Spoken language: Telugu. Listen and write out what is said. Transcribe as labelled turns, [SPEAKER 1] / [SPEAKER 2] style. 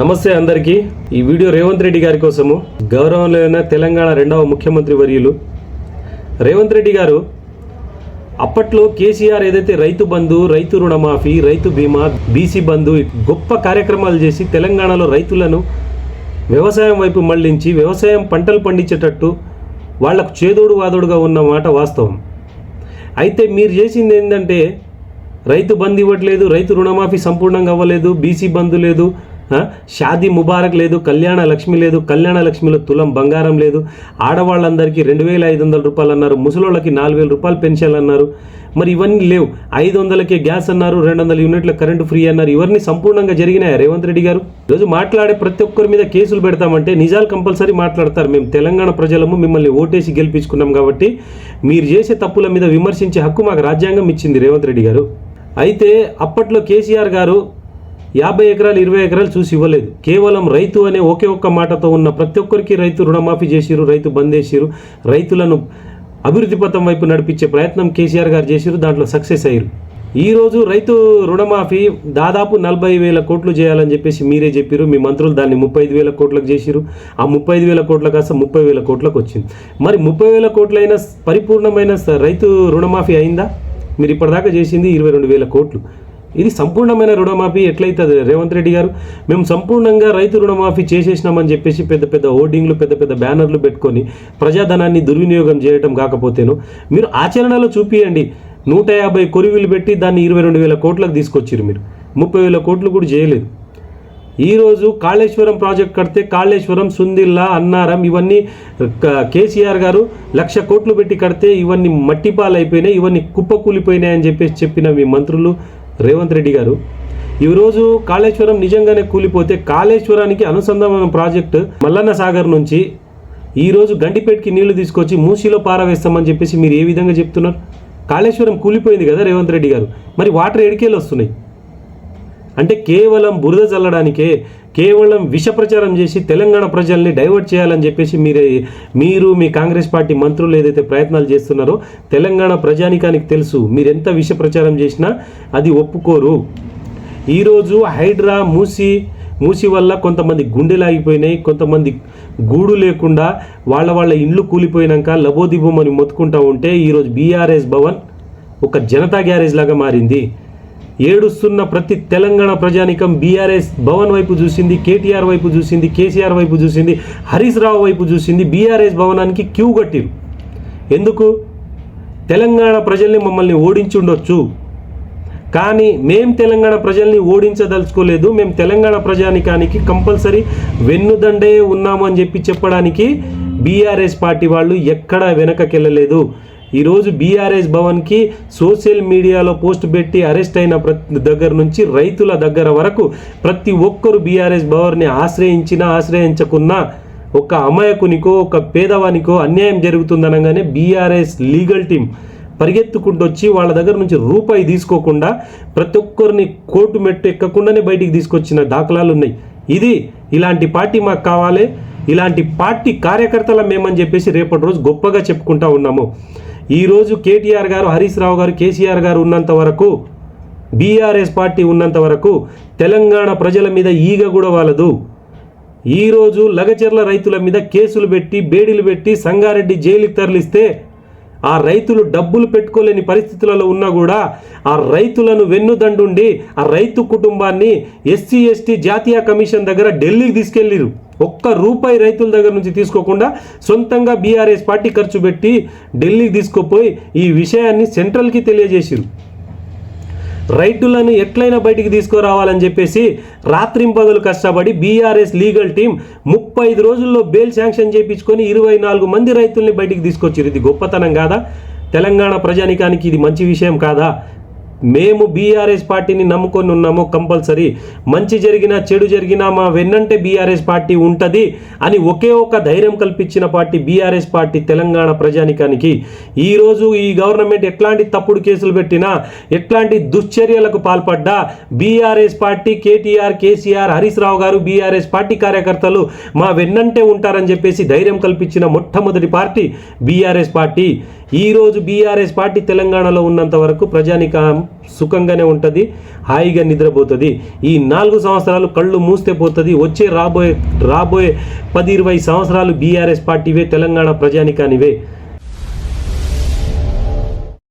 [SPEAKER 1] నమస్తే అందరికీ. ఈ వీడియో రేవంత్ రెడ్డి గారి కోసము గౌరవంలోన తెలంగాణ రెండవ ముఖ్యమంత్రి వర్యులు. రేవంత్ రెడ్డి గారు అప్పట్లో కేసీఆర్ ఏదైతే రైతు బంధు రైతు రుణమాఫీ రైతు బీమా బీసీ బంధు గొప్ప కార్యక్రమాలు చేసి తెలంగాణలో రైతులను వ్యవసాయం వైపు మళ్ళించి వ్యవసాయం పంటలు పండించేటట్టు వాళ్ళకు చేదోడు వాదోడుగా ఉన్న మాట వాస్తవం. అయితే మీరు చేసింది ఏంటంటే రైతు బంద్ ఇవ్వట్లేదు రైతు రుణమాఫీ సంపూర్ణంగా అవ్వలేదు బీసీ బంధు లేదు షాదీ ముబారక్ లేదు కళ్యాణ లక్ష్మి లేదు కళ్యాణ లక్ష్మిలో తులం బంగారం లేదు. ఆడవాళ్ళందరికీ రెండు వేల ఐదు వందల రూపాయలు అన్నారు ముసలోళ్ళకి నాలుగు వేల రూపాయలు పెన్షన్ అన్నారు. మరి ఇవన్నీ లేవు. ఐదు వందలకే గ్యాస్ అన్నారు రెండు వందల యూనిట్ల కరెంటు ఫ్రీ అన్నారు. ఇవన్నీ సంపూర్ణంగా జరిగినాయి రేవంత్ రెడ్డి గారు? ఈరోజు మాట్లాడే ప్రతి ఒక్కరి మీద కేసులు పెడతామంటే నిజాలు కంపల్సరీ మాట్లాడతారు. మేము తెలంగాణ ప్రజలము మిమ్మల్ని ఓటేసి గెలిపించుకున్నాం కాబట్టి మీరు చేసే తప్పుల మీద విమర్శించే హక్కు మాకు రాజ్యాంగం ఇచ్చింది రేవంత్ రెడ్డి గారు. అయితే అప్పట్లో కేసీఆర్ గారు యాభై ఎకరాలు ఇరవై ఎకరాలు చూసి ఇవ్వలేదు. కేవలం రైతు అనే ఒకే ఒక్క మాటతో ఉన్న ప్రతి ఒక్కరికి రైతు రుణమాఫీ చేసిరు రైతు బంద్ చేసిరు రైతులను అభివృద్ధి పథం వైపు నడిపించే ప్రయత్నం కేసీఆర్ గారు చేసిరు దాంట్లో సక్సెస్ అయ్యారు ఈరోజు రైతు రుణమాఫీ దాదాపు నలభై వేల కోట్లు చేయాలని చెప్పేసి మీరే చెప్పారు మీ మంత్రులు దాన్ని ముప్పై ఐదు వేల కోట్లకు చేసిరు ఆ ముప్పై ఐదు వేల కోట్ల కాస్త ముప్పై వేల కోట్లకు వచ్చింది. మరి ముప్పై వేల కోట్లైన పరిపూర్ణమైన రైతు రుణమాఫీ అయిందా? మీరు ఇప్పటిదాకా చేసింది ఇరవై రెండు వేల కోట్లు. ఇది సంపూర్ణమైన రుణమాఫీ ఎట్లయితుంది? రేవంత్ రెడ్డి గారు మేము సంపూర్ణంగా రైతు రుణమాఫీ చేసేసినామని చెప్పేసి పెద్ద పెద్ద హోర్డింగ్లు పెద్ద పెద్ద బ్యానర్లు పెట్టుకొని ప్రజాధనాన్ని దుర్వినియోగం చేయడం కాకపోతేను మీరు ఆచరణలో చూపియండి. నూట యాభై కొరివిలు పెట్టి దాన్ని ఇరవై రెండు వేల కోట్లకు తీసుకొచ్చారు మీరు. ముప్పై వేల కోట్లు కూడా చేయలేదు. ఈరోజు కాళేశ్వరం ప్రాజెక్ట్ కడితే కాళేశ్వరం సుందిల్లా అన్నారం ఇవన్నీ కేసీఆర్ గారు లక్ష కోట్లు పెట్టి కడితే ఇవన్నీ మట్టిపాలైపోయినాయి ఇవన్నీ కుప్పకూలిపోయినాయని అని చెప్పేసి చెప్పిన మీ మంత్రులు రేవంత్ రెడ్డి గారు. ఈరోజు కాళేశ్వరం నిజంగానే కూలిపోతే కాళేశ్వరానికి అనుసంధానం ప్రాజెక్టు మల్లన్న సాగర్ నుంచి ఈరోజు గండిపేటకి నీళ్ళు తీసుకొచ్చి మూసీలో పారవేస్తామని చెప్పేసి మీరు ఏ విధంగా చెప్తున్నారు? కాళేశ్వరం కూలిపోయింది కదా రేవంత్ రెడ్డి గారు. మరి వాటర్ ఎడికేలు వస్తున్నాయి. అంటే కేవలం బురద చల్లడానికే కేవలం విష ప్రచారం చేసి తెలంగాణ ప్రజల్ని డైవర్ట్ చేయాలని చెప్పేసి మీరే మీరు మీ కాంగ్రెస్ పార్టీ మంత్రులు ఏదైతే ప్రయత్నాలు చేస్తున్నారో తెలంగాణ ప్రజానికానికి తెలుసు మీరు ఎంత విష ప్రచారం చేసినా అది ఒప్పుకోరు. ఈరోజు హైడ్రా మూసి మూసి వల్ల కొంతమంది గుండెలాగిపోయినాయి కొంతమంది గూడు లేకుండా వాళ్ళ వాళ్ళ ఇండ్లు కూలిపోయినాక లబోదిబోమని మొత్తుకుంటా ఉంటే ఈరోజు బీఆర్ఎస్ భవన్ ఒక జనతా గ్యారేజ్ లాగా మారింది. ఏడుస్తున్న ప్రతి తెలంగాణ ప్రజానికం బీఆర్ఎస్ భవన్ వైపు చూసింది కేటీఆర్ వైపు చూసింది కేసీఆర్ వైపు చూసింది హరీష్ రావు వైపు చూసింది బీఆర్ఎస్ భవనానికి క్యూ కట్టిరు. ఎందుకు? తెలంగాణ ప్రజల్ని మమ్మల్ని ఓడించి ఉండొచ్చు కానీ మేం తెలంగాణ ప్రజల్ని ఓడించదలుచుకోలేదు. మేము తెలంగాణ ప్రజానికానికి కంపల్సరీ వెన్నుదండే ఉన్నాము అని చెప్పి చెప్పడానికి బీఆర్ఎస్ పార్టీ వాళ్ళు ఎక్కడా వెనకకెళ్ళలేదు. ఈరోజు బీఆర్ఎస్ భవన్కి సోషల్ మీడియాలో పోస్ట్ పెట్టి అరెస్ట్ అయిన ప్రతి దగ్గర నుంచి రైతుల దగ్గర వరకు ప్రతి ఒక్కరు బీఆర్ఎస్ భవన్ని ఆశ్రయించినా ఆశ్రయించకున్నా ఒక అమాయకునికో ఒక పేదవానికో అన్యాయం జరుగుతుందనగానే బీఆర్ఎస్ లీగల్ టీం పరిగెత్తుకుంటూ వచ్చి వాళ్ళ దగ్గర నుంచి రూపాయి తీసుకోకుండా ప్రతి ఒక్కరిని కోర్టు మెట్టు ఎక్కకుండానే బయటికి తీసుకొచ్చిన దాఖలాలు ఉన్నాయి. ఇది ఇలాంటి పార్టీ మాకు కావాలి ఇలాంటి పార్టీ కార్యకర్తల మేమని చెప్పేసి రేపటి రోజు గొప్పగా చెప్పుకుంటా ఉన్నాము. ఈరోజు కేటీఆర్ గారు హరీష్ రావు గారు కేసీఆర్ గారు ఉన్నంత వరకు బీఆర్ఎస్ పార్టీ ఉన్నంత వరకు తెలంగాణ ప్రజల మీద ఈగ కూడా వాళ్ళదు ఈరోజు లగచెర్ల రైతుల మీద కేసులు పెట్టి బేడీలు పెట్టి సంగారెడ్డి జైలుకి తరలిస్తే ఆ రైతులు డబ్బులు పెట్టుకోలేని పరిస్థితులలో ఉన్నా కూడా ఆ రైతులను వెన్నుదండుండి ఆ రైతు కుటుంబాన్ని ఎస్సీ ఎస్టీ జాతీయ కమిషన్ దగ్గర ఢిల్లీకి తీసుకెళ్ళిరు. ఒక్క రూపాయి రైతుల దగ్గర నుంచి తీసుకోకుండా సొంతంగా బీఆర్ఎస్ పార్టీ ఖర్చు పెట్టి ఢిల్లీకి తీసుకుపోయి ఈ విషయాన్ని సెంట్రల్కి తెలియజేసిరు. రైతులను ఎట్లయినా బయటికి తీసుకురావాలని చెప్పేసి రాత్రింపగలు కష్టపడి బీఆర్ఎస్ లీగల్ టీం ముప్పై ఐదు రోజుల్లో బెయిల్ శాంక్షన్ చేయించుకొని ఇరవై నాలుగు మంది రైతుల్ని బయటికి తీసుకొచ్చారు ఇది గొప్పతనం కాదా? తెలంగాణ ప్రజానికానికి ఇది మంచి విషయం కాదా? మేము బీఆర్ఎస్ పార్టీని నమ్ముకొని ఉన్నాము కంపల్సరీ. మంచి జరిగినా చెడు జరిగినా మా వెన్నంటే బీఆర్ఎస్ పార్టీ ఉంటుంది అని ఒకే ఒక ధైర్యం కల్పించిన పార్టీ బీఆర్ఎస్ పార్టీ తెలంగాణ ప్రజానికానికి. ఈరోజు ఈ గవర్నమెంట్ ఎట్లాంటి తప్పుడు కేసులు పెట్టినా ఎట్లాంటి దుశ్చర్యలకు పాల్పడ్డా BRS party KTR KCR Harish Rao garu BRS party కార్యకర్తలు మా వెన్నంటే ఉంటారని చెప్పేసి ధైర్యం కల్పించిన మొట్టమొదటి పార్టీ బీఆర్ఎస్ పార్టీ. ఈరోజు బీఆర్ఎస్ పార్టీ తెలంగాణలో ఉన్నంత వరకు ప్రజానికం సుఖంగానే ఉంటుంది హాయిగా నిద్రపోతుంది. ఈ నాలుగు సంవత్సరాలు కళ్ళు మూస్తే పోతుంది. వచ్చే రాబోయే రాబోయే పది ఇరవై సంవత్సరాలు బీఆర్ఎస్ పార్టీవే తెలంగాణ ప్రజానికానివే.